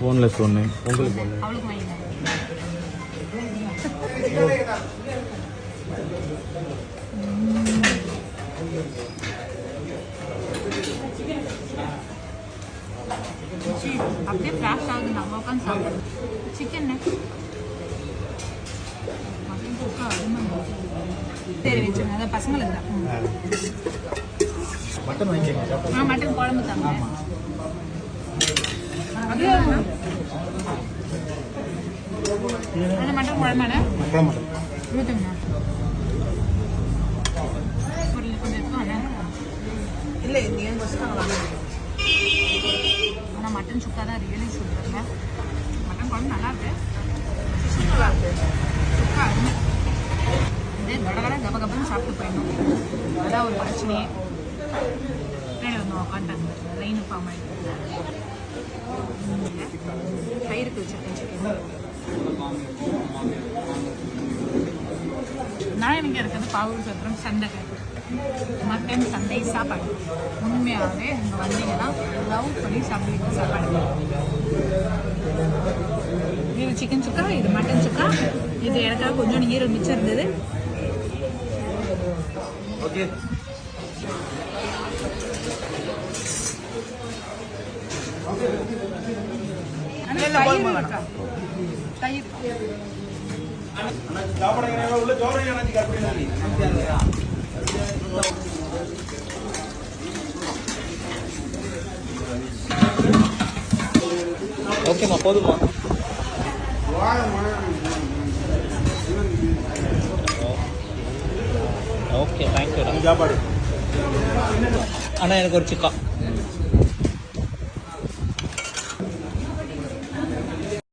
Boneless ஒன்று உங்களுக்கு ஒன்று அப்படியே ஃப்ளாஷ் ஆகுது நம்ம உட்காந்து சாப்பிடுறோம் சிக்கன் மட்டன் சுக்கா அருமை சரி வச்சுருங்க அதான் பசங்களுக்கு தான் ம். மட்டன் வாங்கிக்கோங்க ஆ மட்டன் குழம்பு தாங்க அது மட்டன் மட்டன் மட்டன் ஊற்றுங்கண்ணா இல்லை நீங்கள் வச்சுட்டாங்களா ஆனால் மட்டன் சுக்கா தான் ரியலி சூப்பருங்க மட்டன் குழம்பு நல்லா இருக்கு. நல்லா இருக்கு. சுக்கா அருமை இதே கடகட கப கபன்னு சாப்பிட்டு போயிடணும். அதான் ஒரு பிரச்சனையே. பின்னாடி வந்து உட்காந்துட்டாங்க லைன் ஃபார்ம் ஆகிட்டு எனக்கு இருக்கிறது பாவூர் சத்திரம் சந்தை. மட்டன் சந்தை சாப்பாடு. உண்மையாகவே இங்கே வந்தீங்கன்னா லவ் பண்ணி சாப்பிடுவீங்க சாப்பாடு. இது சிக்கன் சுக்கா இது மட்டன் சுக்கா? இது எனக்காக கொஞ்சம் ஈரல் மிச்சம் இருந்தது. ஓகே ஆனா தயிர் இருக்கா தயிர் ஓகேம்மா போதுமா ஓகே தேங்க்யூ சாப்பாடு. அண்ணா எனக்கு ஒரு சிக்கா.